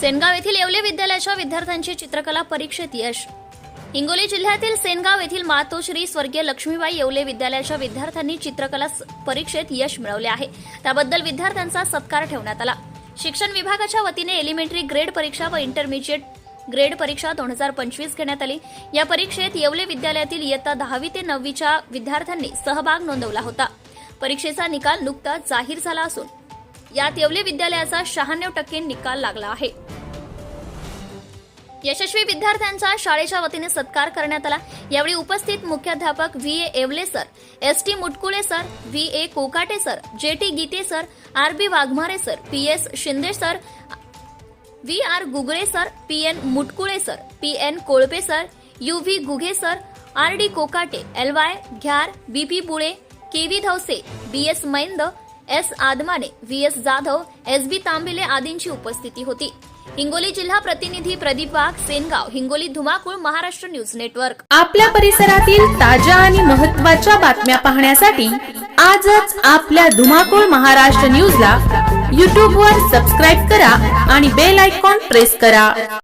सेनगाव येथील येवले विद्यालयाच्या विद्यार्थ्यांची चित्रकला परीक्षेत यश. हिंगोली जिल्ह्यातील सेनगाव येथील मातोश्री स्वर्गीय लक्ष्मीबाई येवले विद्यालयाच्या विद्यार्थ्यांनी चित्रकला स- परीक्षेत यश मिळवले आहे. त्याबद्दल विद्यार्थ्यांचा सत्कार ठेवण्यात आला. शिक्षण विभागाच्या वतीने एलिमेंटरी ग्रेड परीक्षा व इंटरमिजिएट ग्रेड परीक्षा दोन हजार पंचवीस घेण्यात आली. या परीक्षेत येवले विद्यालयातील इयत्ता दहावी ते नववीच्या विद्यार्थ्यांनी सहभाग नोंदवला होता. परीक्षेचा निकाल नुकताच जाहीर झाला असून यात येवले विद्यालयाचा शहाण्णव टक्के निकाल लागला आहे. यशस्वी विद्यार्थ्यांचा शाळेच्या वतीने सत्कार करण्यात आला. यावेळी उपस्थित मुख्याध्यापक V. A. Evale sir S. T. Mutkule sir V. A. Kokate sir J. T. Gite sir R. B. Waghmare sir P. S. Shinde sir V. R. Gugale sir P. N. Mutkule sir P. N. Kolpe sir U. V. Gughe sir R. D. Kokate L. Y. Ghyar B. P. Bule K. V. Dhavse B. S. Maind S Admane V S Jadhav S B Tambile आदींची उपस्थिती होती. हिंगोली जिल्हा प्रतिनिधी प्रदीप वाघ सेनगाव हिंगोली धुमाकूळ Maharashtra news network. आपल्या परिसरातील ताज्या आणि महत्त्वाच्या बातम्या पाहण्यासाठी आजच आपल्या धुमाकूळ महाराष्ट्र न्यूजला यूट्यूबवर वर सबस्क्राईब करा आणि बेल आयकॉन प्रेस करा.